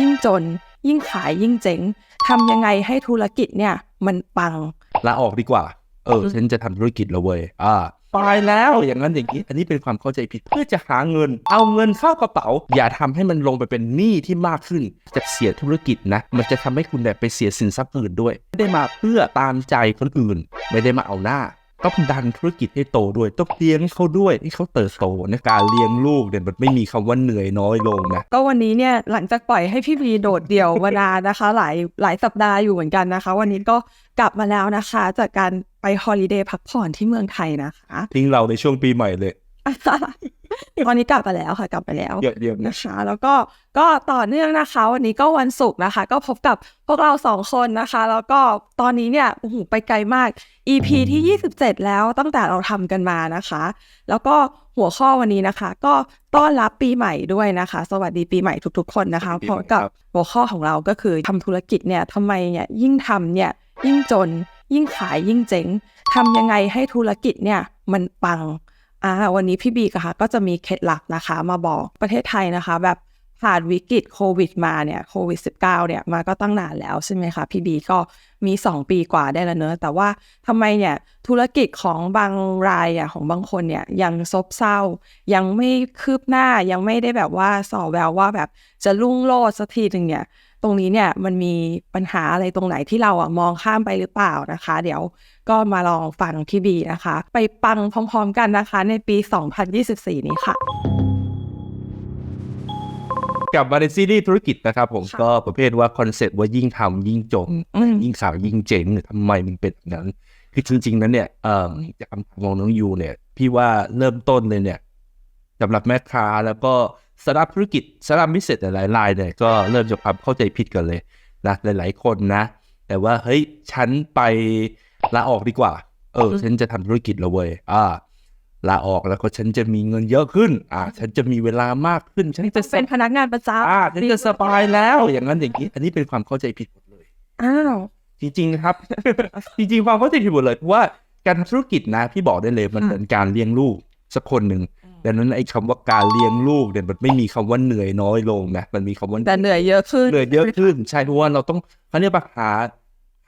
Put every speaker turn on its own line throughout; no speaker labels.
ยิ่งจน ยิ่งขายยิ่งเจ๊งทำยังไงให้ธุรกิจเนี่ย มันปัง
ลาออกดีกว่า เออ ฉันจะทำธุรกิจแล้วเว้ยอ่าตายแล้วอย่างนั้นอย่างนี้ อันนี้เป็นความเข้าใจผิดเพื่อจะหาเงิน เอาเงินเข้ากระเป๋า อย่าทำให้มันลงไปเป็นหนี้ที่มากขึ้น จะเสียธุรกิจนะ มันจะทำให้คุณแบบไปเสียสินทรัพย์อื่นด้วย ไม่ได้มาเพื่อตามใจคนอื่น ไม่ได้มาเอาหน้า ต้องดันธุรกิจให้โตด้วยต้องเลี้ยงเขาด้วยให้เขาเติบโตในการเลี้ยงลูกเนี่ยมันไม่มีคำว่าเหนื่อยน้อยลงนะ
ก็วันนี้เนี่ยหลังจากปล่อยให้พี่บีโดดเดี่ยวมานานนะคะ หลายหลายสัปดาห์อยู่เหมือนกันนะคะ วันนี้ก็กลับมาแล้วนะคะ จากการไปฮอลิเดย์พักผ่อนที่เมืองไทยนะคะ
ทิ้งเราในช่วงปีใหม่เลย
ตอนนี้กลับมาแล้วค่ะ กลับมาแล้ว
เดี๋ยวๆนะ
นะคะ แล้วก็ก็ต่อเนื่องนะคะ วันนี้ก็วันศุกร์นะคะ ก็พบกับพวกเราสองคนนะคะ แล้วก็ตอนนี้เนี่ยโอ้โหไปไกลมาก EP ที่ 27 แล้วตั้งแต่เราทำกันมานะคะ แล้วก็หัวข้อวันนี้นะคะ ก็ต้อนรับปีใหม่ด้วยนะคะ สวัสดีปีใหม่ทุกๆ คนนะคะ
ปี
พ
ใหม่
ร้อมกับ
ครับ
หัวข้อของเราก็คือทำธุรกิจเนี่ยทำไมเนี่ยยิ่งทำเนี่ยยิ่งจนยิ่งขายยิ่งเจ๊งทำยังไงให้ธุรกิจเนี่ยมันปัง อ่าวันนี้พี่บีกะค่ะก็จะมีเคล็ดลับนะคะ มาบอกประเทศไทยนะคะ แบบผ่านวิกฤตโควิดมาเนี่ยโควิด -19 เนี่ยมาก็ตั้งนานแล้วใช่ไหมคะพี่บีก็มี 2 ปีกว่าได้แล้วเนอะแต่ว่าทำไมเนี่ยธุรกิจของบางรายอะของบางคนเนี่ยยังซบเศร้ายังไม่คืบหน้ายังไม่ได้แบบว่าส่อแววว่าแบบจะรุ่งโรจน์สักทีหนึ่งเนี่ย ตรงนี้เนี่ยมันมีปัญหาอะไรตรงไหนที่เราอะมองข้ามไปหรือเปล่านะคะ เดี๋ยวก็มาลองฟังพี่บีนะคะ ไปปังพร้อมๆกันนะคะ ในปี 2024 นี้ค่ะ
กลับมาในซีรีส์ธุรกิจนะครับผม
ค่ะ
ก็ประเภทว่าคอนเซ็ปต์ว่ายิ่งทำยิ่งจน
อืม
ยิ่งสาวยิ่งเจ๋งเนี่ยทำไมมันเป็นแบบนั้น คือจริงๆนั้นเนี่ยเอ่อจากคำถามของน้องยูเนี่ย พี่ว่าเริ่มต้นเลยเนี่ย สำหรับแม่ค้าแล้วก็สตาร์ทธุรกิจสตาร์ทบิสเนสหลายๆรายเนี่ยก็เริ่มจากความเข้าใจผิดกันเลยนะหลาย ๆ คนนะ แต่ว่าเฮ้ยฉันไปลาออกดีกว่า เออ ฉันจะทำธุรกิจแล้วเว้ยอ่าลาออกแล้วก็ฉันจะมีเงินเยอะขึ้น อ่า ฉันจะมีเวลามากขึ้น ฉันจะ
เป็นพนักงานประจ
อ่าฉันจะสบายแล้ว อย่างนั้นอย่างนี้ อันนี้เป็นความเข้าใจผิดหมดเลยำ
อ้าว
จริงๆนะครับ จริงๆความเข้าใจผิดหมดเลยเพราะว่าการทำธุรกิจนะพี่บอกได้เลยมันเหมือนการเลี้ยงลูกสักคนหนึ่ง ดังนั้นไอ้คำว่าการเลี้ยงลูกเนี่ยมันไม่มีคำว่าเหนื่อยน้อยลงนะมันมีคำว่า
แต่เหนื่อยเยอะขึ้น
เหนื่อยเยอะขึ้นใช่เพราะว่าเราต้องเขาเรียกว่าหา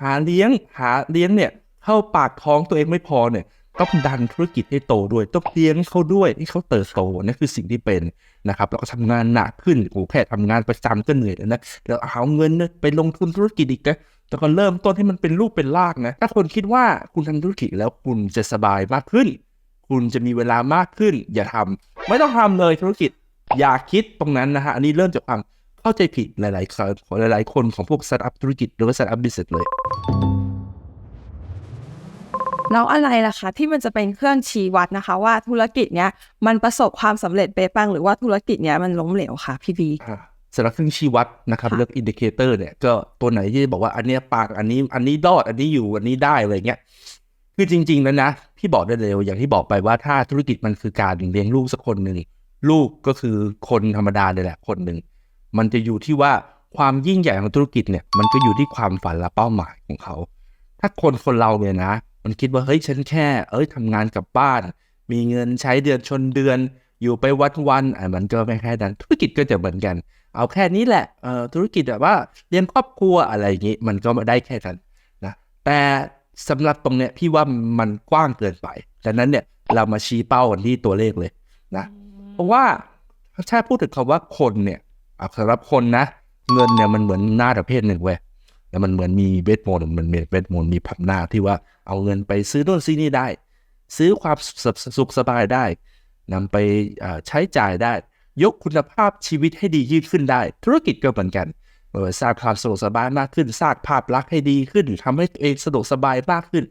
หาเลี้ยงหาเลี้ยงเนี่ยเข้าปากท้องตัวเองไม่พอเนี่ยต้องดันธุรกิจให้โตด้วยต้องเลี้ยงเขาด้วยให้เขาเติบโตนั่นคือสิ่งที่เป็นนะครับแล้วก็ทำงานหนักขึ้นโอ้โหแค่ทำงานประจำก็เหนื่อยแล้วนะแล้วเอาเงินเนี่ยไปลงทุนธุรกิจอีกนะแต่ก็เริ่มต้นให้มันเป็นรูปเป็นรากนะถ้าคนคิดว่าคุณทำธุรกิจแล้วคุณจะสบายมากขึ้น คุณจะมีเวลามากขึ้น อย่าทำไม่ต้องทำเลยธุรกิจอย่าคิดตรงนั้นนะฮะอันนี้เริ่มจากความเข้าใจผิดหลายๆครั้งของหลาย ๆ คนของพวกสตาร์ทอัพธุรกิจหรือว่าสตาร์ทอัพบิสเนสเลย
แล้วอะไรล่ะคะที่มันจะเป็นเครื่องชี้วัดนะคะ ว่าธุรกิจเนี้ยมันประสบความสำเร็จเป๊ะปังหรือว่าธุรกิจเนี้ยมันล้มเหลวค่ะพี่บี
อ่าสำหรับเครื่องชี้วัดนะครับ
ค่ะ
เรื่องอินดิเคเตอร์เนี่ยก็ตัวไหนที่จะบอกว่าอันเนี้ยปังอันนี้อันนี้รอดอันนี้อยู่อันนี้ได้อะไรเงี้ย คือจริง ๆ แล้วนะพี่บอกได้เลยอย่างที่บอกไปว่าถ้าธุรกิจมันคือการเลี้ยงลูกสักคนหนึ่งลูกก็คือคนธรรมดาเลยแหละคนหนึ่งมันจะอยู่ที่ว่าความยิ่งใหญ่ของธุรกิจเนี่ยมันก็อยู่ที่ความฝันและเป้าหมายของเขา ถ้าคนคนเราเนี่ยนะ มันคิดว่าเฮ้ยฉันแค่ เอ้ยทำงานกับบ้าน มีเงินใช้เดือนชนเดือน อยู่ไปวันวันอะมันก็ไม่แค่นั้นธุรกิจก็จะเหมือนกัน เอาแค่นี้แหละเอ่อธุรกิจแบบว่าเลี้ยงครอบครัวอะไรอย่างงี้มันก็ไม่ได้แค่นั้นนะแต่ สำหรับตรงเนี้ยพี่ว่ามันกว้างเกินไปดังนั้นเนี่ยเรามาชี้เป้ากันที่ตัวเลขเลยนะเพราะว่าถ้าพูดถึงคำว่าคนเนี่ยอะสำหรับคนนะ เงินเนี่ยมันเหมือนหน้าประเภทหนึ่งเว้ยแล้วมันเหมือนมีเวทมนต์มันมีเวทมนต์มีพับหน้าที่ว่าเอาเงินไปซื้อโน่นซื้อนี่ได้ ซื้อความสุขสุขสบายได้นำไปอ่าใช้จ่ายได้ ยกคุณภาพชีวิตให้ดียิ่งขึ้นได้ ธุรกิจก็เหมือนกันเออ สร้างความสะดวกสบายมากขึ้น สร้างภาพลักษณ์ให้ดีขึ้นทำให้ตัวเองสะดวกสบายมากขึ้น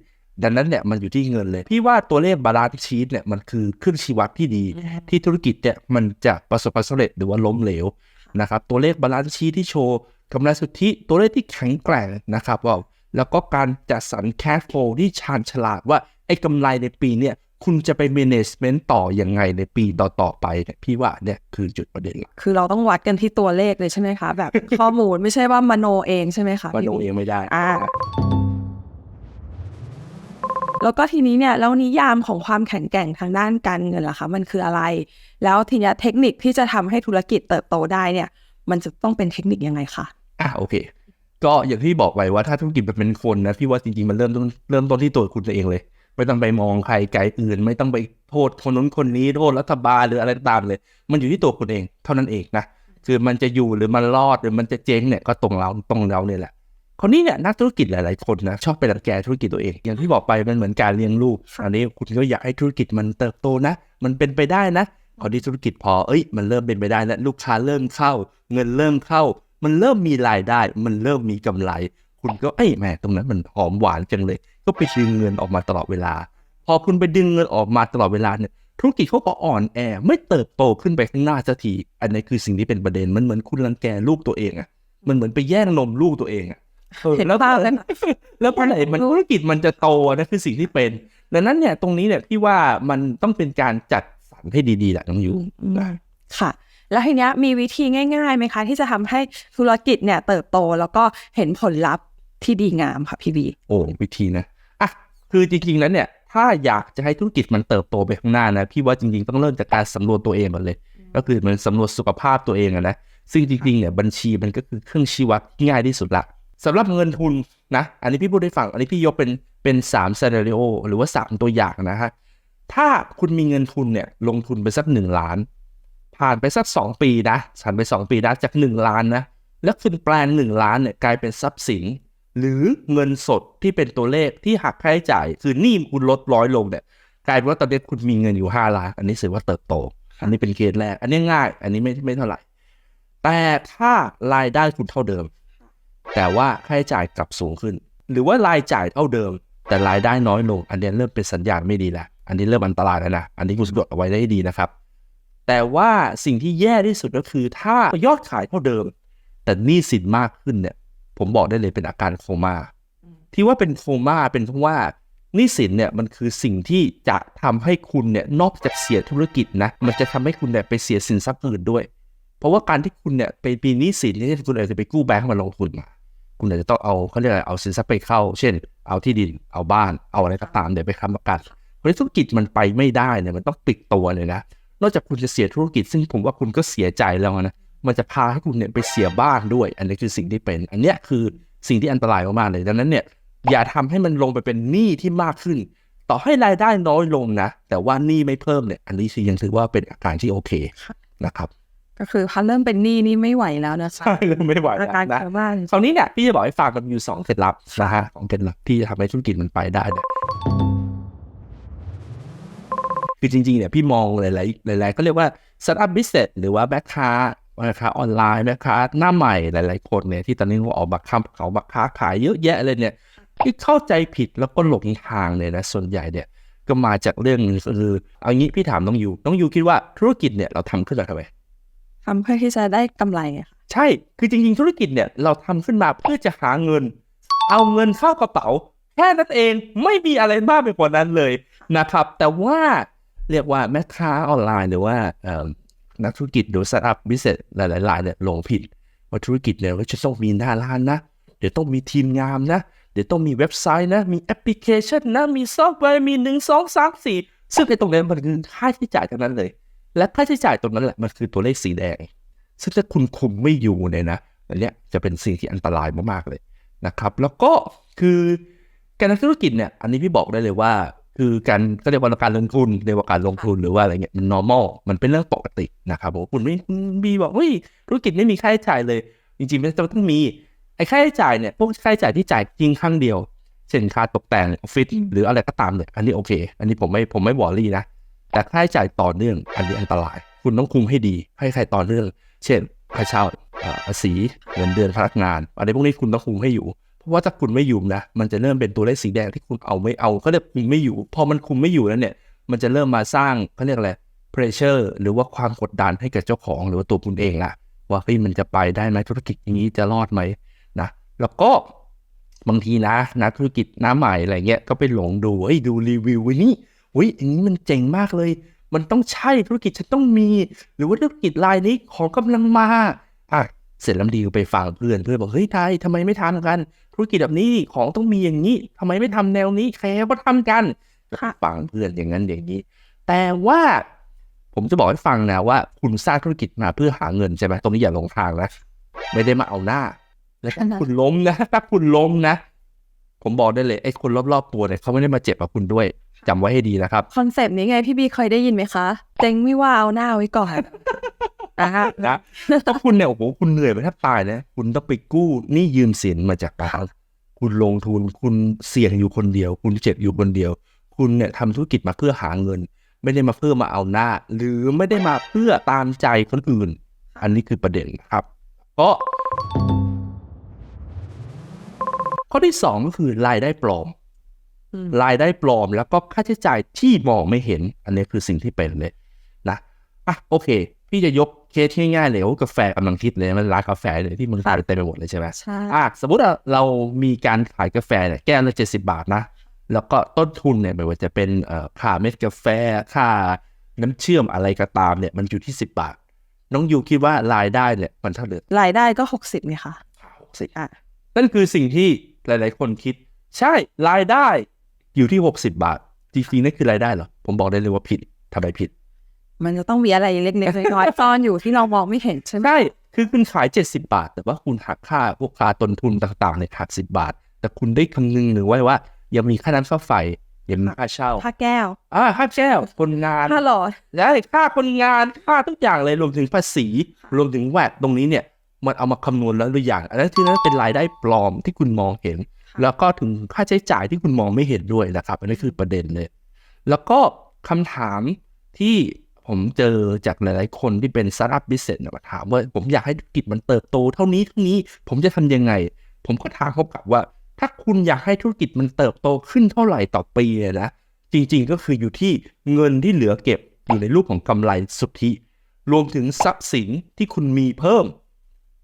ดังนั้นเนี่ยมันอยู่ที่เงินเลย พี่ว่าตัวเลขบาลานซ์ชีตเนี่ยมันคือเครื่องชี้วัดที่ดี ที่ธุรกิจเนี่ยมันจะประสบความสำเร็จหรือว่าล้มเหลวนะครับตัวเลขบาลานซ์ชีตที่โชว์กำไรสุทธิตัวเลขที่แข็งแกร่งนะครับว่าแล้วก็การจัดสรรแคชโฟลที่ชาญฉลาดว่าไอ้กำไรในปีเนี่ย คุณจะไป management ต่อยังไงในปีต่อๆไปเนี่ยพี่ว่าเนี่ยคือจุดประเด็นหลัก
คือเราต้องวัดกันที่ตัวเลขเลยใช่ไหมคะ แบบข้อมูลไม่ใช่ว่ามโนเองใช่ไหมคะ
ว่า
พี่
โน
บี
เองไม่ได้
อ่าแล้วก็ทีนี้เนี่ยแล้วนิยามของความแข็งแกร่งทางด้านการเงินล่ะคะมันคืออะไร แล้วทีเนี้ยเทคนิคที่จะทำให้ธุรกิจเติบโตได้เนี่ย มันจะต้องเป็นเทคนิคยังไงคะ
อะโอเค ก็อย่างที่บอกไปว่าถ้าธุรกิจมันเป็นคนนะพี่ว่าจริงๆมันเริ่มต้นเริ่มต้นที่ตัวคุณเองเลย ไม่ต้องไปมองใครไกลอื่น ไม่ต้องไปโทษคนนู้นคนนี้โทษรัฐบาลหรืออะไรตามเลย มันอยู่ที่ตัวคุณเองเท่านั้นเองนะคือมันจะอยู่หรือมันรอดหรือมันจะเจ๊งเนี่ยก็ตรงเราตรงเราเนี่ยแหละคนนี้เนี่ยนักธุรกิจหลายๆคนนะชอบไปรังแกธุรกิจตัวเอง อย่างที่บอกไปมันเหมือนการเลี้ยงลูกอันนี้คุณก็อยากให้ธุรกิจมันเติบโตนะ มันเป็นไปได้นะพอที่ธุรกิจพอเอ้ยมันเริ่มเป็นไปได้แล้วลูกค้าเริ่มเข้า เงินเริ่มเข้า มันเริ่มมีรายได้ มันเริ่มมีกำไร คุณก็เอ้ยแหมตรงนั้นมันหอมหวานจังเลย ก็ไปดึงเงินออกมาตลอดเวลา พอคุณไปดึงเงินออกมาตลอดเวลาเนี่ยธุรกิจเขาก็อ่อนแอไม่เติบโตขึ้นไปข้างหน้าสักทีอันนี้คือสิ่งที่เป็นประเด็นมันเหมือนคุณรังแกลูกตัวเองอะมันเหมือนไปแย่งนมลูกตัวเองอะออ
เห็น
แล้ว
ภาพแล้วนะ
แล้วพอไหนมันธุรกิจมันจะโตนะคือสิ่งที่เป็น ดังนั้นเนี่ยตรงนี้เนี่ยพี่ว่ามันต้องเป็นการจัดสรรให้ดีๆแหละน้องยู
อืมค่ะ แล้วทีเนี้ยมีวิธีง่ายๆไหมคะ ที่จะทำให้ธุรกิจเนี่ยเติบโตแล้วก็เห็นผลลัพธ์ที่ดีงามค่ะพี่บี
โอ้วิธีนะอะ คือจริงๆแล้วเนี่ย ถ้าอยากจะให้ธุรกิจมันเติบโตไปข้างหน้านะพี่ว่าจริงๆต้องเริ่มจากการสำรวจตัวเองก่อนเลย ก็คือเหมันสำรวจสุขภาพตัวเองอะนะซึ่งจริงๆเนี่ยบัญชีมันก็คือเครื่องชี้วัดที่ง่ายที่สุดละสำหรับเงินทุนนะ อันนี้พี่พูดให้ฟัง อันนี้พี่ยกเป็นเป็นสามซีนารีโอหรือว่าสามตัวอย่างนะฮะถ้าคุณมีเงินทุนเนี่ยลงทุนไปสักหนึ่งล้าน ผ่านไปสักสองปีนะผ่านไปสองปีนะจากหนึ่งล้านนะแล้วคุณแปลงหนึ่งล้านเนี่ยกลายเป็นทรัพย์สิน หรือเงินสดที่เป็นตัวเลขที่หักค่าใช้จ่าย คือหนี้คุณลดร้อยลงเนี่ยกลายเป็นว่าตอนนี้คุณมีเงินอยู่ห้าล้าน อันนี้ถือว่าเติบโต อันนี้เป็นเกณฑ์แรก อันนี้ง่าย อันนี้ไม่ไม่เท่าไหร่ แต่ถ้ารายได้คุณเท่าเดิม แต่ว่าค่าใช้จ่ายกลับสูงขึ้น หรือว่ารายจ่ายเท่าเดิม แต่รายได้น้อยลง อันนี้เริ่มเป็นสัญญาณไม่ดีแล้วอันนี้เริ่มอันตรายแล้วนะอันนี้คุณสะกดเอาไว้ได้ดีนะครับ แต่ว่าสิ่งที่แย่ที่สุดก็คือ ถ้ายอดขายเท่าเดิม แต่หนี้สินมากขึ้นเนี่ย ผมบอกได้เลยเป็นอาการโคม่าที่ว่าเป็นโคม่าเป็นเพราะว่าหนี้สินเนี่ยมันคือสิ่งที่จะทำให้คุณเนี่ยนอกจากเสียธุรกิจนะมันจะทำให้คุณเนี่ยไปเสียสินทรัพย์อื่นด้วย เพราะว่าการที่คุณเนี่ยไปมีหนี้สินเนี่ยคุณอาจจะไปกู้แบงก์มาลงทุนมาคุณอาจจะต้องเอาเขาเรียกอะไรเอาสินทรัพย์ไปเข้า เช่น เอาที่ดินเอาบ้านเอาอะไรก็ตามเดี๋ยวไปค้ำประกันเพราะฉะนั้นธุรกิจมันไปไม่ได้เนี่ยมันต้องปิดตัวเลยนะนอกจากคุณจะเสียธุรกิจซึ่งผมว่าคุณก็เสียใจแล้วนะ มันจะพาให้คุณเนี่ยไปเสียบ้านด้วย อันนี้คือสิ่งที่เป็น อันเนี้ยคือสิ่งที่อันตรายมากๆเลยดังนั้นเนี่ยอย่าทำให้มันลงไปเป็นหนี้ที่มากขึ้น ต่อให้รายได้น้อยลงนะ แต่ว่าหนี้ไม่เพิ่มเนี่ย อันนี้ยังถือว่าเป็นอาการที่โอเคนะครับ
ก็คือพอเริ่มเป็นหนี้นี่ไม่ไหวแล้วนะ
ใช่เลยไม่ไหว
อา
แล้ว
การ
นะ
เกิดบ้าน
คราวนี้เนี่ยพี่จะบอกให้ฟังมันมีอยู่สองเคล็ดลับนะฮะสองเคล็ดลับที่จะทำให้ธุรกิจมันไปได้เนี่ยคือจริงๆเนี่ยพี่มองหลายๆหลายๆก็เรียกว่าสตาร์ทอัพบิสเนสหรือว่าแบ็คค้า แบ็คค้าออนไลน์แบ็คค้าหน้าใหม่หลาย ๆ คนเนี่ยที่ตอนนี้เขาออกมาค้าเขามาค้าขายเยอะแยะเลยเนี่ยที่เข้าใจผิดแล้วก็หลงทางเนี่ยนะส่วนใหญ่เนี่ยก็มาจากเรื่องหนึ่งก็คือเอางี้พี่ถามน้องยูน้องยูคิดว่าธุรกิจเนี่ยเราทำขึ้นมาทำไม
ทำเพื่อที่จะได้กำไรอะค่ะ
ใช่คือจริง ๆ ธุรกิจเนี่ยเราทำขึ้นมาเพื่อจะหาเงิน เอาเงินเข้ากระเป๋า แค่นั้นเองไม่มีอะไรมากไปกว่านั้นเลยนะครับ แต่ว่าเรียกว่าแม่ค้าออนไลน์หรือว่าเอ่อ นักธุรกิจหรือสตาร์ทอัพบิสเนสหลายๆรายเนี่ยหลงผิดว่าธุรกิจเนี่ยก็จะต้องมีหน้าร้านนะ เดี๋ยวต้องมีทีมงานนะ เดี๋ยวต้องมีเว็บไซต์นะ มีแอปพลิเคชันนะ มีซอฟต์แวร์มีหนึ่งสองสามสี่ซึ่งในตรงนี้มันคือค่าใช้จ่ายทั้งนั้นเลย และค่าใช้จ่ายตรงนั้นแหละมันคือตัวเลขสีแดง ซึ่งถ้าคุณคุมไม่อยู่เนี่ยนะอันเนี้ยจะเป็นสิ่งที่อันตรายมากๆเลยนะครับ แล้วก็คือการทำธุรกิจเนี่ยอันนี้พี่บอกได้เลยว่า คือการก็เรียกว่าการลงทุนเรียกว่าการลงทุนหรือว่าอะไรเงี้ยมัน normal มันเป็นเรื่องปกตินะครับผมคุณไม่มีบอกเฮ้ยธุรกิจไม่มีค่าใช้จ่ายเลย จริงๆไม่ต้องมีไอ้ค่าใช้จ่ายเนี่ยพวกค่าใช้จ่ายที่จ่ายจริงครั้งเดียว เช่นค่าตกแต่งออฟฟิศหรืออะไรก็ตามเนี่ยอันนี้โอเค อันนี้ผมไม่ผมไม่บอรี่นะแต่ค่าใช้จ่ายต่อเนื่องอันนี้อันตราย คุณต้องคุมให้ดีให้ใครต่อเนื่อง เช่นค่าเช่าเอ่อภาษีเงินเดือนพนักงานอะไรพวกนี้คุณต้องคุมให้อยู่ ว่าถ้าคุณไม่อยู่นะ มันจะเริ่มเป็นตัวเลขสีแดงที่คุณเอาไม่เอาเขาเรียกคุมไม่อยู่ พอมันคุมไม่อยู่แล้วเนี่ย มันจะเริ่มมาสร้างเขาเรียกอะไร pressure หรือว่าความกดดันให้กับเจ้าของหรือว่าตัวคุณเองล่ะ ว่าเฮ้ยมันจะไปได้ไหมธุรกิจอย่างนี้จะรอดไหมนะ แล้วก็บางทีนะนะธุรกิจน้าใหม่อะไรเงี้ยก็ไปหลงดูเฮ้ยดูรีวิวว้นี่อุ้ยอันนี้มันเจ๋งมากเลย มันต้องใช่ธุรกิจฉันต้องมี หรือว่าธุรกิจรายนี้ของกำลังมาอะ เสร็จแล้วดีก็ไปฟังเพื่อนเพื่อนบอกเฮ้ยไทยทำไมไม่ทำกัน ธุรกิจแบบนี้ของต้องมีอย่างนี้ทำไมไม่ทำแนวนี้แคร์ว่าทำกัน
ค่ะ
ฟังเพื่อนอย่างนั้นอย่างนี้ แต่ว่าผมจะบอกให้ฟังนะว่า คุณสร้างธุรกิจมาเพื่อหาเงินใช่ไหมตรงนี้อย่าหลงทางนะไม่ได้มาเอาหน้าแล้วถ้าคุณล้มนะถ้าคุณล้มนะ ผมบอกได้เลยไอ้คนรอบๆตัวเนี่ยเขาไม่ได้มาเจ็บกับคุณด้วย จำไว้ให้ดีนะครับ
คอนเซปต์นี้ไงพี่บีเคยได้ยินไหมคะเจ๊งไม่ว่าเอาหน้าไว้ก่อนอ่า
นะถ้าคุณเนี่ยโอ้โหคุณเหนื่อยไปแทบตายนะคุณต้องไปกู้หนี่ยืมสินมาจากการคุณลงทุนคุณเสี่ยงอยู่คนเดียว คุณเจ็บอยู่คนเดียว คุณเนี่ยทำธุรกิจมาเพื่อหาเงิน ไม่ได้มาเพื่อมาเอาหน้า หรือไม่ได้มาเพื่อตามใจคนอื่น อันนี้คือประเด็นนะครับก็ข้อที่สองก็คือรายได้ปลอม
อืม
รายได้ปลอมแล้วก็ค่าใช้จ่ายที่มองไม่เห็น อันนี้คือสิ่งที่เป็นเลยนะอะโอเค พี่จะยกเคสที่ง่ายๆเลยว่ากาแฟกำลังคิดเลยมันร้านกาแฟเลยที่เมึงขายเต็มไปหมดเลยใช่ไหม
ใช่
อะสมมติว่าเรามีการขายกาแฟเนี่ยแก้วละเจ็ดสิบาทนะ แล้วก็ต้นทุนเนี่ยไม่ว่าจะเป็นเอ่อค่าเม็ดกาแฟค่าน้ำเชื่อมอะไรก็ตามเนี่ยมันอยู่ที่สิบบาท น้องยูคิดว่ารายได้เนี่ยมันเท่าเดิม
รายได้ก็หกสิบไงคะ
หกสิบ
อะ
นั่นคือสิ่งที่หลาย ๆ คนคิด ใช่รายได้ อยู่ที่ 60 บาท จริงๆนั่นคือรายได้เหรอ ผมบอกได้เลยว่าผิดทำไมผิด
มันจะต้องมีอะไรเล็กๆน้อยๆซ่อนอยู่ที่เรามองไม่เห็นใช่ไหม
ใช่คือคุณขาย 70 บาท แต่ว่าคุณหักค่าพวกค่าต้นทุนต่างๆเนี่ยหัก10 บาท แต่คุณได้คำนึงหรือว่าว่ายังมีค่าน้ำค่าไฟยังมีค่าเช่า
ถ้าแก้ว
อ่าค่าแก้วคนงาน
ถ้าหลอด
และค่าคนงานค่าทุกอย่างเลยรวมถึงภาษี รวมถึงแวดตรงนี้เนี่ย มันเอามาคำนวณแล้วหรืออย่าง อันนั้นคือนั้นเป็นรายได้ปลอมที่คุณมองเห็น แล้วก็ถึงค่าใช้จ่ายที่คุณมองไม่เห็นด้วยนะครับอันนี้คือประเด็นเลย แล้วก็คำถามที่ผมเจอจากหลาย ๆ คนที่เป็นสตาร์ทอัพบิสเนสมาถามว่าผมอยากให้ธุรกิจมันเติบโตเท่านี้เท่านี้ผมจะทำยังไง ผมก็ถามเขากลับว่า ถ้าคุณอยากให้ธุรกิจมันเติบโตขึ้นเท่าไหร่ต่อปีอะนะจริง ๆ ก็คืออยู่ที่เงินที่เหลือเก็บอยู่ในรูปของกำไรสุทธิ รวมถึงทรัพย์สินที่คุณมีเพิ่ม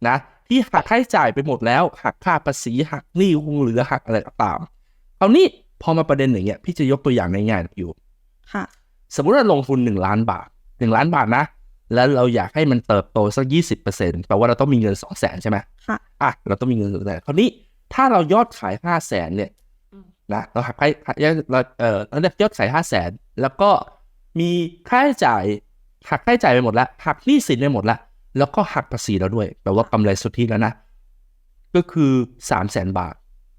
นะ ที่หักค่าใช้จ่ายไปหมดแล้วหักค่าภาษีหักหนี้คงเหลือหักอะไรก็ตามเอานี้พอมาประเด็นอย่างเงี้ยพี่จะยกตัวอย่างง่ายๆอยู่
ค่ะ
สมมุติว่าลงทุนหนึ่งล้านบาทหนึ่งล้านบาทนะ แล้วเราอยากให้มันเติบโตสักยี่สิบเปอร์เซ็นต์แปลว่าเราต้องมีเงินสองแสนใช่ไหม
ค่ะ
อะเราต้องมีเงินสองแสนคราวนี้ถ้าเรายอดขายห้าแสนเนี่ย
อืม
นะเราหักค่าเราเออเรายอดขายห้าแสนแล้วก็มีค่าใช้จ่ายหักค่าใช้จ่ายไปหมดแล้วหักหนี้สินไปหมดแล้ว แล้วก็หักภาษีแล้วด้วย แปลว่ากำไรสุทธิแล้วนะ ก็คือสามแสนบาท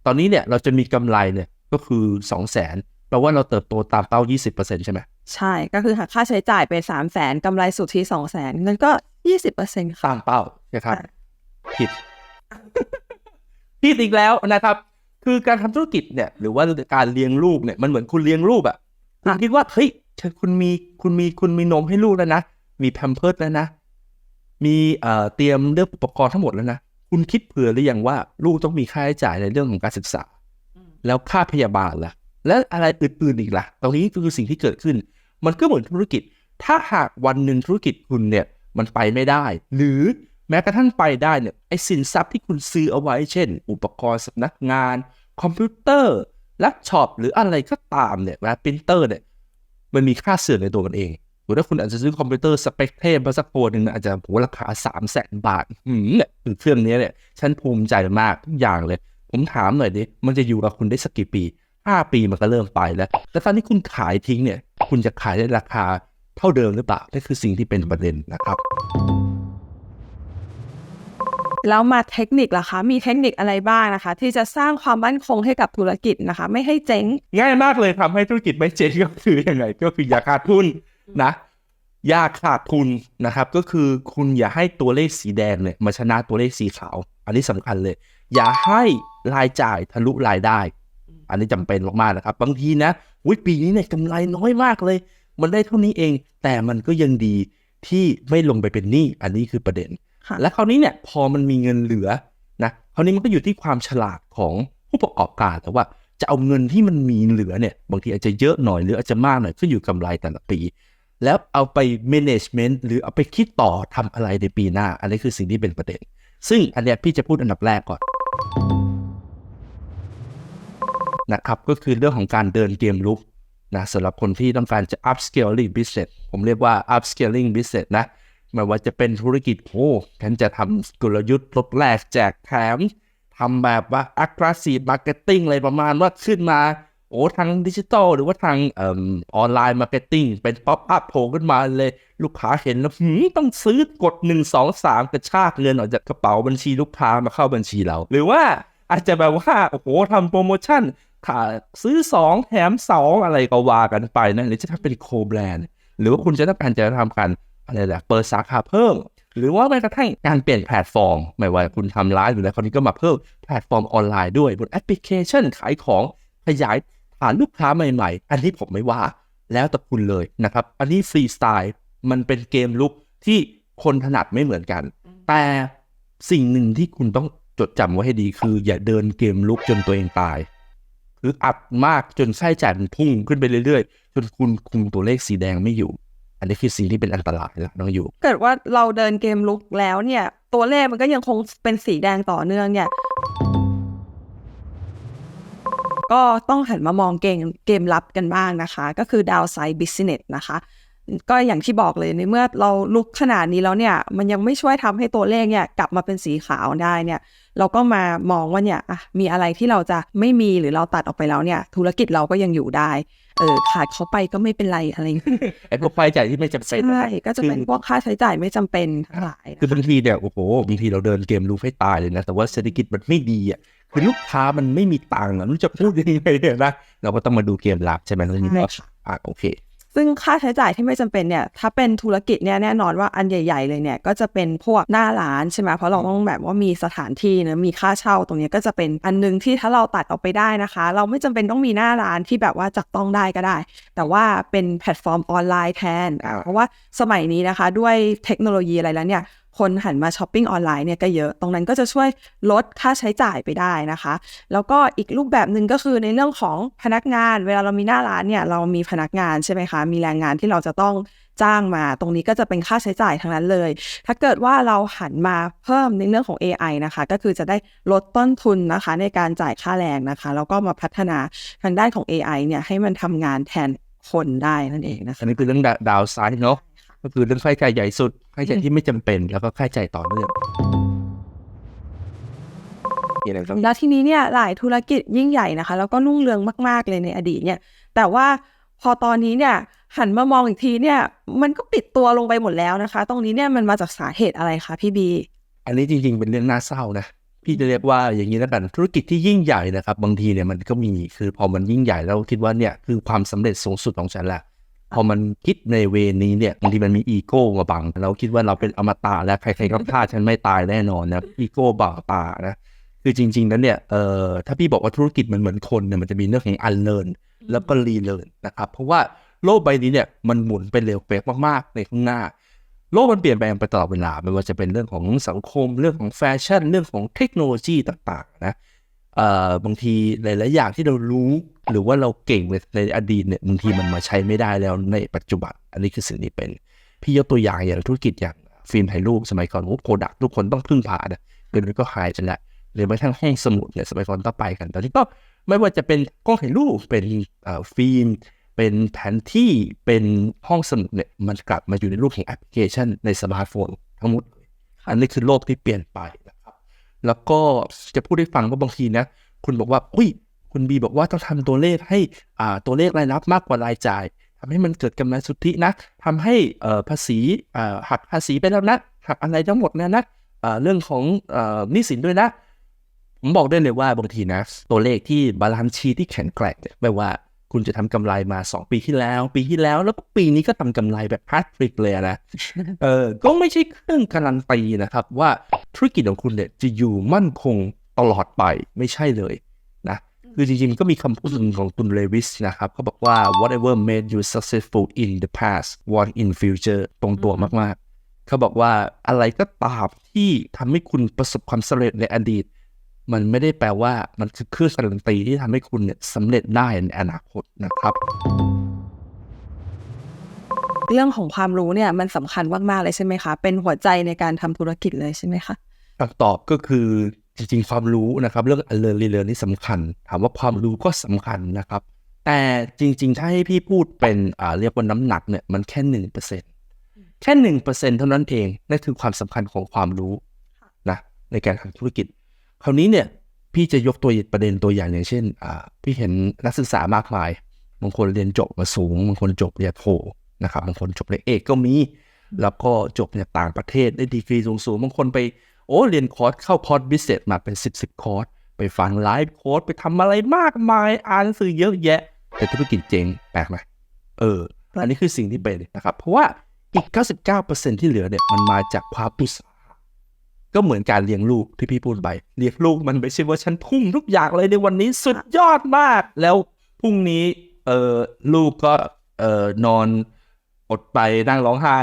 ตอนนี้เนี่ยเราจะมีกำไรเนี่ยก็คือสองแสนแปลว่าเราเติบโตตามเป้ายี่สิบเปอร์เซ็นต์ใช่ไหม
ใช่ก็คือหักค่าใช้จ่ายไปสามแสนกำไรสุทธิสองแสนเงินก็ยี่สิบเปอร์เซ็นต์ค่ะ
ตามเป้านะครับ
ค่ะ
ผิดผิดอีกแล้วนะครับ คือการทำธุรกิจเนี่ย หรือว่าการเลี้ยงลูกเนี่ยมันเหมือนคุณเลี้ยงลูกอะคุณคิดว่าเฮ้ยเธอคุณมีคุณมีคุณมีนมให้ลูกแล้วนะมีแพมเพิร์ดแล้วนะ มีเอ่อเตรียมเรื่องอุปกรณ์ทั้งหมดแล้วนะ คุณคิดเผื่อหรือยังว่า ลูกต้องมีค่าใช้จ่ายในเรื่องของการศึกษา แล้วค่าพยาบาลล่ะ และอะไรอื่นๆอีกล่ะ ตรงนี้คือสิ่งที่เกิดขึ้น มันก็เหมือนธุรกิจ ถ้าหากวันหนึ่งธุรกิจคุณเนี่ยมันไปไม่ได้ หรือแม้กระทั่งไปได้เนี่ยไอ้สินทรัพย์ที่คุณซื้อเอาไว้ เช่น อุปกรณ์สำนักงาน คอมพิวเตอร์แล็ปท็อปหรืออะไรก็ตามเนี่ยนะปรินเตอร์เนี่ยมันมีค่าเสื่อมในตัวมันเองห รือถ้าคุณอาจจะซื้อคอมพิวเตอร์สเปคเทพมาสักตัวหนึ่งอาจจะโหราคาสามแสนบาทหืมเนี่ยเครื่องนี้เนี่ยฉันภูมิใจมากทุกอย่างเลย ผมถามหน่อยดิมันจะอยู่กับคุณได้สักกี่ปีห้าปีมันก็เริ่มไปแล้วแล้วตอนที่คุณขายทิ้งเนี่ย คุณจะขายได้ราคาเท่าเดิมหรือเปล่านั่นคือสิ่งที่เป็นประเด็นนะครับ
แล้วมาเทคนิคล่ะคะ มีเทคนิคอะไรบ้างนะคะ ที่จะสร้างความมั่นคงให้กับธุรกิจนะคะ ไม่ให้เจ๊ง
ง่ายมากเลยทำให้ธุรกิจไม่เจ๊งก็คือยังไงก็คืออย่าขาดทุน นะอย่าขาดทุนนะครับ ก็คือคุณอย่าให้ตัวเลขสีแดงเนี่ยมาชนะตัวเลขสีขาว อันนี้สำคัญเลย อย่าให้รายจ่ายทะลุรายได้ อันนี้จำเป็นมากๆนะครับ บางทีนะวิปีนี้เนี่ยกำไรน้อยมากเลย มันได้เท่านี้เอง แต่มันก็ยังดีที่ไม่ลงไปเป็นหนี้อันนี้คือประเด็น
ค่ะ
และคราวนี้เนี่ยพอมันมีเงินเหลือนะคราวนี้มันก็อยู่ที่ความฉลาดของผู้ประกอบการแต่ว่าจะเอาเงินที่มันมีเหลือเนี่ยบางทีอาจจะเยอะหน่อยหรืออาจจะมากหน่อยขึ้นอยู่กำไรแต่ละปี แล้วเอาไป management หรือเอาไปคิดต่อทำอะไรในปีหน้า อันนี้คือสิ่งที่เป็นประเด็น ซึ่งอันเนี้ยพี่จะพูดอันดับแรกก่อนนะครับก็คือเรื่องของการเดินเกมลุกนะสำหรับคนที่ต้องการจะ upscaling business ผมเรียกว่า upscaling business นะไม่ว่าจะเป็นธุรกิจโอ้ฉันจะทำกลยุทธ์ลดแลกแจกแถมทำแบบว่า aggressive marketing อะไรประมาณว่าขึ้นมา โอ้ทางดิจิตอลหรือว่าทางออนไลน์มาร์เก็ตติ้งเป็นป๊อปอัพโผล่ขึ้นมาเลย ลูกค้าเห็นแล้วต้องซื้อกดหนึ่งสองสามกระชากเงินออกจากกระเป๋าบัญชีลูกค้ามาเข้าบัญชีเรา หรือว่าอาจจะแบบว่า โอ้โหทำโปรโมชั่นค่ะซื้อสองแถมสองอะไรก็ว่ากันไปนะหรือจะทำเป็นโคแบรนด์ หรือว่าคุณจะต้องการจะทำการอะไรแหละเปิดสาขาเพิ่มหรือว่าแม้กระทั่งการเปลี่ยนแพลตฟอร์ม ไม่ว่าคุณทำร้านหรืออะไรคราวนี้ก็มาเพิ่มแพลตฟอร์มออนไลน์ด้วยบนแอปพลิเคชันขายของขยาย ฐานลูกค้าใหม่ๆ อันนี้ผมไม่ว่า แล้วแต่คุณเลยนะครับ อันนี้ฟรีสไตล์มันเป็นเกมลุกที่คนถนัดไม่เหมือนกัน แต่สิ่งหนึ่งที่คุณต้องจดจำไว้ให้ดีคือ อย่าเดินเกมลุกจนตัวเองตายหรืออัดมากจนค่าใช้จ่ายมันพุ่งขึ้นไปเรื่อยๆ จนคุณคุมตัวเลขสีแดงไม่อยู่ อันนี้คือสิ่งที่เป็นอันตรายแล้วน้องอยู่
เกิดว่าเราเดินเกมลุกแล้วเนี่ย ตัวเลขมันก็ยังคงเป็นสีแดงต่อเนื่องเนี่ย ก็ต้องหันมามองเกมเกมลับกันบ้างนะคะ ก็คือ downside business นะคะ ก็อย่างที่บอกเลยในเมื่อเราลุกขนาดนี้แล้วเนี่ย มันยังไม่ช่วยทำให้ตัวเลขเนี่ยกลับมาเป็นสีขาวได้เนี่ย เราก็มามองว่าเนี่ยอะมีอะไรที่เราจะไม่มีหรือเราตัดออกไปแล้วเนี่ย ธุรกิจเราก็ยังอยู่ได้เออขาดเขาไปก็ไม่เป็นไรอะไรอย่างเงี้ย
ไอ้พวกค่าใช้จ่ายที่ไม่จำเป็น
ใช่ก็จะเป็นพวกค่าใช้จ่ายไม่จำเป็นทั้งหลาย
คือบางทีเนี่ยโอ้โหบางทีเราเดินเกมรู้ให้ตายเลยนะแต่ว่าเศรษฐกิจมันไม่ดีอะ คือลูกค้ามันไม่มีตังค์อะรู้จะพูดยังไงเนี่ยนะเราก็ต้องมาดูเกมลับใช่ไหมเรื่องนี้
ค่ะ
อะโอเค
ซึ่งค่าใช้จ่ายที่ไม่จำเป็นเนี่ยถ้าเป็นธุรกิจเนี่ยแน่นอนว่าอันใหญ่ ๆ เลยเนี่ยก็จะเป็นพวกหน้าร้านใช่ไหมเพราะเราต้องแบบว่ามีสถานที่นะมีค่าเช่าตรงนี้ก็จะเป็นอันนึงที่ถ้าเราตัดออกไปได้นะคะ เราไม่จำเป็นต้องมีหน้าร้านที่แบบว่าจับต้องได้ก็ได้ แต่ว่าเป็นแพลตฟอร์มออนไลน์แทนเพราะว่าสมัยนี้นะคะ ด้วยเทคโนโลยีอะไรแล้วเนี่ย คนหันมาช้อปปิ้งออนไลน์เนี่ยก็เยอะ ตรงนั้นก็จะช่วยลดค่าใช้จ่ายไปได้นะคะ แล้วก็อีกรูปแบบหนึ่งก็คือในเรื่องของพนักงาน เวลาเรามีหน้าร้านเนี่ยเรามีพนักงานใช่ไหมคะ มีแรงงานที่เราจะต้องจ้างมาตรงนี้ก็จะเป็นค่าใช้จ่ายทั้งนั้นเลย ถ้าเกิดว่าเราหันมาเพิ่มในเรื่องของ AI นะคะ ก็คือจะได้ลดต้นทุนนะคะ ในการจ่ายค่าแรงนะคะ แล้วก็มาพัฒนาทางด้านของ AI เนี่ยให้มันทำงานแทนคนได้นั่นเองนะคะ
อันนี้คือเรื่องดาวไซด์เนาะก็คือเรื่องค่าใช้จ่ายใหญ่สุด ค่าใช้จ่ายที่ไม่จำเป็นแล้วก็ค่าใช้จ่ายต่อเนื่องมีอะไรต้อง
แล้วทีนี้เนี่ยหลายธุรกิจยิ่งใหญ่นะคะ แล้วก็รุ่งเรืองมาก ๆ เลยในอดีตเนี่ย แต่ว่าพอตอนนี้เนี่ยหันมามองอีกทีเนี่ย มันก็ปิดตัวลงไปหมดแล้วนะคะ ตรงนี้เนี่ยมันมาจากสาเหตุอะไรคะพี่บี
อันนี้จริง ๆ เป็นเรื่องน่าเศร้านะพี่จะเรียกว่าอย่างนี้แล้วกันธุรกิจที่ยิ่งใหญ่นะครับ บางทีเนี่ยมันก็มีคือพอมันยิ่งใหญ่แล้วคิดว่าเนี่ยคือความสำเร็จสูงสุดของฉันแหละ พอมันคิดในเวนี้เนี่ยบางทีมันมีอีโก้มาบัง เราคิดว่าเราเป็นอมตะแล้วใครๆก็ฆ่าฉันไม่ตายแน่นอนนะอีโก้บังตานะคือจริงๆแล้วเนี่ยเอ่อถ้าพี่บอกว่าธุรกิจมันเหมือนคนเนี่ยมันจะมีเรื่องของอันเลินแล้วก็รีเลินนะครับเพราะว่าโลกใบนี้เนี่ยมันหมุนไปเร็วเป๊ะมากๆในข้างหน้า โลกมันเปลี่ยนแปลงไปตลอดเวลาไม่ว่าจะเป็นเรื่องของสังคมเรื่องของแฟชั่น เรื่องของเทคโนโลยีต่างๆนะเอ่อบางทีหลายๆอย่างที่เรารู้ หรือว่าเราเก่งในอดีตเนี่ยบางทีมันมาใช้ไม่ได้แล้วในปัจจุบัน อันนี้คือสิ่งที่เป็น พี่ยกตัวอย่างอย่างธุรกิจอย่างฟิล์มถ่ายรูปสมัยก่อนโปรดักทุกคนต้องพึ่งพานะเดี๋ยวนี้ก็หายไปแล้วหรือแม้กระทั่งห้องสมุดเนี่ยสมัยก่อนต้องไปกันตอนนี้ก็ไม่ว่าจะเป็นกล้องถ่ายรูปเป็นเอ่อฟิล์มเป็นแผนที่เป็นห้องสมุดเนี่ยมันกลับมาอยู่ในรูปของแอปพลิเคชันในสมาร์ทโฟนทั้งหมด อันนี้คือโลกที่เปลี่ยนไปนะครับแล้วก็จะพูดให้ฟังว่าบางทีนะ คุณบอกว่าอุ้ย คุณบีบอกว่าต้องทำตัวเลขให้อ่าตัวเลขรายรับมากกว่ารายจ่ายทำให้มันเกิดกำไรสุทธินะทำให้เอ่อภาษีอ่าหักภาษีไปแล้วนะหักอะไรทั้งหมดนะนะอ่าเรื่องของอ่อหนี้สินด้วยนะ ผมบอกได้เลยว่าบางทีนะ ตัวเลขที่บาลานซ์ชีที่แข็งแกร่งเนี่ยแปลว่าคุณจะทำกำไรมา 2 ปีที่แล้ว ปีที่แล้วแล้วปีนี้ก็ทำกำไรแบบพาทริกเลยนะเออก็ไม่ใช่เครื่องการันตีนะครับ ว่าธุรกิจของคุณเนี่ยจะอยู่มั่นคงตลอดไปไม่ใช่เลย คือจริงๆก็มีคำพูดหนึ่งของตุนเลวิสนะครับเขาบอกว่า whatever made you successful in the past won't in future ตรงตัวมากๆ เขาบอกว่าอะไรก็ตามที่ทำให้คุณประสบความสำเร็จในอดีต มันไม่ได้แปลว่ามันคือเครื่องการันตีที่ทำให้คุณเนี่ยสำเร็จได้ในอนาคตนะครับ
เรื่องของความรู้เนี่ยมันสำคัญมาก ๆ เลยใช่ไหมคะ เป็นหัวใจในการทำธุรกิจเลยใช่ไหมคะ
คำตอบก็คือ จริงๆ ความรู้นะครับเรื่อง learn relearn นี่สำคัญ ถามว่าความรู้ก็สำคัญนะครับ แต่จริงๆ ถ้าให้พี่พูดเป็นอ่าเรียกว่าน้ำหนักเนี่ยมันแค่หนึ่งเปอร์เซ็นแค่หนึ่งเปอร์เซ็นเท่านั้นเองนั่นคือความสำคัญของความรู้นะในการทำธุรกิจ คราวนี้เนี่ยพี่จะยกตัวประเด็นตัวอย่างอย่างเช่นอ่าพี่เห็นนักศึกษามากมายบางคนเรียนจบมาสูงบางคนจบปริญญาโทนะครับบางคนจบปริญญาเอกก็มี แล้วก็จบจากต่างประเทศได้ดีกรีสูงๆบางคนไปโอ้เรียนคอร์สเข้าคอร์สบิสเนสมาเป็นสิบสิบคอร์ส ไปฟังไลฟ์โค้ดไปทำอะไรมากมาย อ่านสื่อเยอะแยะ แต่ธุรกิจเจ๊งแปลกไหมเอออันนี้คือสิ่งที่เป็นนะครับ เพราะว่าอีก 99%ที่เหลือเนี่ยมันมาจากความอุตสาหก็เหมือนการเลี้ยงลูกที่พี่พูดไปเลี้ยงลูกมันไม่ใช่ว่าฉันพุ่งทุกอย่างเลยในวันนี้สุดยอดมาก แล้วพรุ่งนี้เออลูกก็เออนอนอดไปนั่งร้องไห้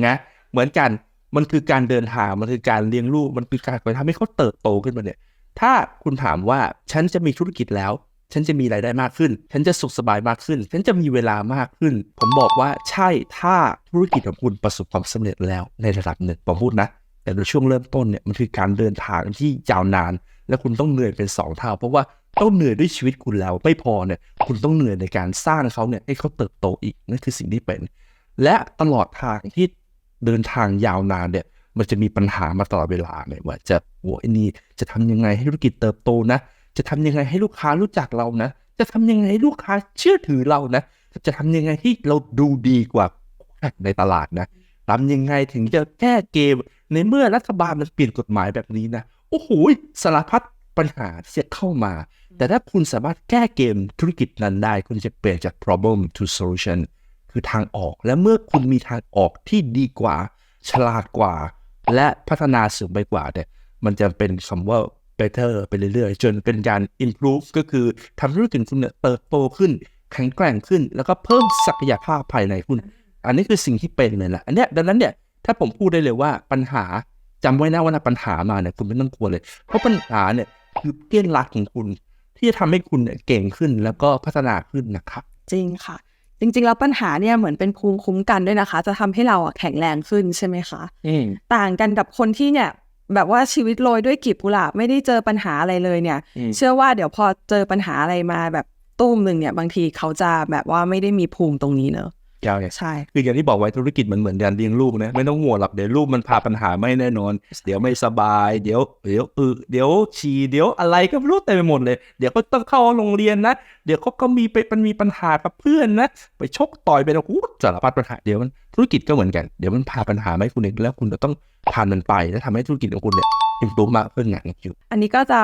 เงะเหมือนกัน มันคือการเดินทางมันคือการเลี้ยงลูกมันคือการทำให้เขาเติบโตขึ้นมาเนี่ย ถ้าคุณถามว่าฉันจะมีธุรกิจแล้ว ฉันจะมีรายได้มากขึ้น ฉันจะสุขสบายมากขึ้น ฉันจะมีเวลามากขึ้น ผมบอกว่าใช่ถ้าธุรกิจของคุณประสบความสำเร็จแล้วในระดับหนึ่งผมพูดนะ แต่ในช่วงเริ่มต้นเนี่ยมันคือการเดินทางที่ยาวนาน และคุณต้องเหนื่อยเป็นสองเท่า เพราะว่าต้องเหนื่อยด้วยชีวิตคุณแล้วไม่พอเนี่ยคุณต้องเหนื่อยในการสร้างเขาเนี่ยให้เขาเติบโตอีกนั่นคือสิ่งที่เป็น และตลอดทางที่ เดินทางยาวนานเนี่ยมันจะมีปัญหามาตลอดเวลาเนี่ยว่าจะโอ้ยนี่จะทำยังไงให้ธุรกิจเติบโตนะ จะทำยังไงให้ลูกค้ารู้จักเรานะ จะทำยังไงให้ลูกค้าเชื่อถือเรานะ จะทำยังไงที่เราดูดีกว่าในตลาดนะทำยังไงถึงจะแก้เกมในเมื่อรัฐบาลมันเปลี่ยนกฎหมายแบบนี้นะโอ้โหสารพัดปัญหาที่จะเข้ามา แต่ถ้าคุณสามารถแก้เกมธุรกิจนั้นได้ คุณจะเปลี่ยนจาก problem to solution คือทางออก และเมื่อคุณมีทางออกที่ดีกว่า ฉลาดกว่า และพัฒนาสูงไปกว่าเนี่ยมันจะเป็นคำว่า better ไปเรื่อยๆ จนเป็นการ improve ก็คือทำให้ธุรกิจคุณเนี่ยเติบโตขึ้น แข็งแกร่งขึ้น แล้วก็เพิ่มศักยภาพภายในคุณ อันนี้คือสิ่งที่เป็นเลยแหละอันเนี้ยดังนั้นเนี่ยถ้าผมพูดได้เลยว่าปัญหาจำไว้นะว่าถ้าปัญหามาเนี่ยคุณไม่ต้องกลัวเลย เพราะปัญหาเนี่ยคือเกณฑ์หลักของคุณ ที่จะทำให้คุณเนี่ยเก่งขึ้นแล้วก็พัฒนาขึ้นนะครับ
จริงค่ะ จริงๆแล้วปัญหาเนี่ยเหมือนเป็นภูมิคุ้มกันด้วยนะคะ จะทำให้เราอะแข็งแรงขึ้นใช่ไหมคะ
อืม
ต่างกันกับคนที่เนี่ยแบบว่าชีวิตโรยด้วยกลีบกุหลาบไม่ได้เจอปัญหาอะไรเลยเนี่ย
อืม
เชื่อว่าเดี๋ยวพอเจอปัญหาอะไรมาแบบตุ้มหนึ่งเนี่ย บางทีเขาจะแบบว่าไม่ได้มีภูมิตรงนี้เนอะ
ยาวเนี่ย
ใช่
คืออย่างที่บอกไว้ธุรกิจมันเหมือนการเลี้ยงลูกนะไม่ต้องห่วงหรอกเดี๋ยวลูกมันพาปัญหาไม่แน่นอน เดี๋ยวไม่สบาย เดี๋ยวเดี๋ยวอึเดี๋ยวฉี่เดี๋ยวอะไรก็ไม่รู้เต็มไปหมดเลย เดี๋ยวก็ต้องเข้าโรงเรียนนะเดี๋ยวเขาก็มีไปมันมีปัญหากับเพื่อนนะไปชกต่อยไปแล้วอู้สารพัดปัญหาเดี๋ยวมันธุรกิจก็เหมือนกันเดี๋ยวมันพาปัญหามาให้คุณเองแล้วคุณจะต้องผ่านมันไป และทำให้ธุรกิจของคุณเนี่ยอิมพลูมากขึ้นอย่างนี้อยู่
อันนี้ก็จะ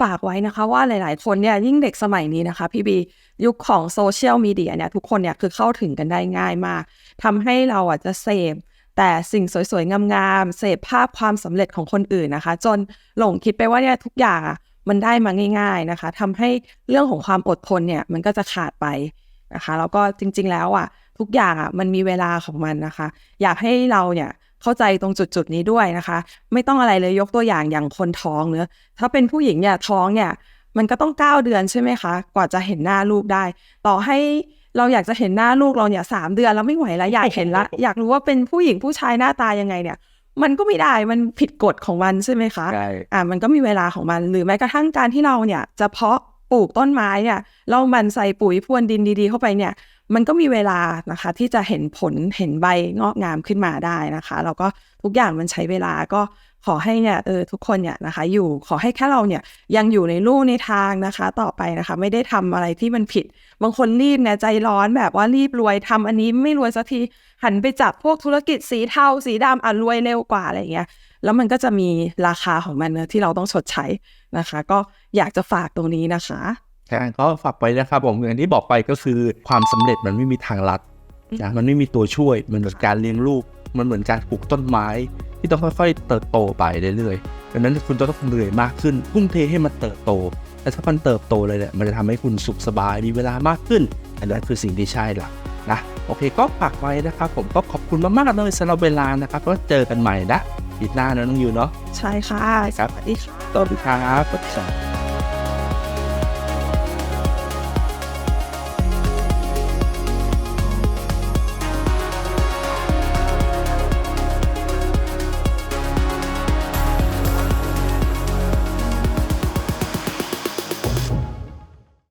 ฝากไว้นะคะว่าหลาย ๆ คนเนี่ยยิ่งเด็กสมัยนี้นะคะ พี่บียุคของโซเชียลมีเดียเนี่ยทุกคนเนี่ยคือเข้าถึงกันได้ง่ายมากทำให้เราอะจะเสพแต่สิ่งสวย ๆ งามๆเสพภาพความสำเร็จของคนอื่นนะคะ จนหลงคิดไปว่าเนี่ยทุกอย่างอะมันได้มาง่าย ๆนะคะทำให้เรื่องของความอดทนเนี่ยมันก็จะขาดไปนะคะแล้วก็จริง ๆ แล้วอะทุกอย่างอะมันมีเวลาของมันนะคะ อยากให้เราเนี่ย เข้าใจตรงจุดๆนี้ด้วยนะคะ ไม่ต้องอะไรเลยยกตัวอย่างอย่างคนท้องเนื้อะถ้าเป็นผู้หญิงเนี่ยท้องเนี่ยมันก็ต้องเก้าเดือนใช่ไหมคะ กว่าจะเห็นหน้าลูกได้ ต่อให้เราอยากจะเห็นหน้าลูกเราเนี่ยสามเดือนแล้วไม่ไหวแล้วอยากเห็นละอยากรู้ว่าเป็นผู้หญิงผู้ชายหน้าตายังไงเนี่ย มันก็ไม่ได้มันผิดกฎของมันใช่ไหมคะ
ใช่
อ่ามันก็มีเวลาของมันหรือแม้กระทั่งการที่เราเนี่ยจะเพาะปลูกต้นไม้เนี่ยเราหมันใส่ปุ๋ยพรวนดินดีๆ เข้าไปเนี่ย มันก็มีเวลานะคะ ที่จะเห็นผลเห็นใบงอกงามขึ้นมาได้นะคะแล้วก็ทุกอย่างมันใช้เวลาก็ขอให้เนี่ยเออทุกคนเนี่ยนะคะ อยู่ขอให้แค่เราเนี่ยยังอยู่ในลู่ในทางนะคะ ต่อไปนะคะ ไม่ได้ทำอะไรที่มันผิด บางคนรีบเนี่ยใจร้อนแบบว่ารีบรวยทำอันนี้ไม่รวยสักทีหันไปจับพวกธุรกิจสีเทาสีดำอะรวยเร็วกว่าอะไรอย่างเงี้ยแล้วมันก็จะมีราคาของมันเนะที่เราต้องชดใช้นะคะ ก็อยากจะฝากตรงนี้นะคะ
ใช่ก็ฝากไปนะครับผมอย่างที่บอกไปก็คือความสำเร็จมันไม่มีทางลัดนะมันไม่มีตัวช่วยมันเหมือนการเลี้ยงลูก มันเหมือนการปลูกต้นไม้ ที่ต้องค่อยๆ เติบโตไปเรื่อยๆดังนั้นคุณจะต้องเหนื่อยมากขึ้นทุ่มเทให้มันเติบโตและถ้ามันเติบโตเลยเนี่ยมันจะทำให้คุณสุขสบายมีเวลามากขึ้น อันนั้นคือสิ่งที่ใช่ละนะโอเคก็ฝากไว้นะครับ ผมก็ขอบคุณมากๆเลยสำหรับเวลานะครับก็เจอกันใหม่นะอีกหน้านะน้องยูเนาะ
ใช่ค่ะ
ครับ
สวัสดีค่ะ
สวัสดีครับ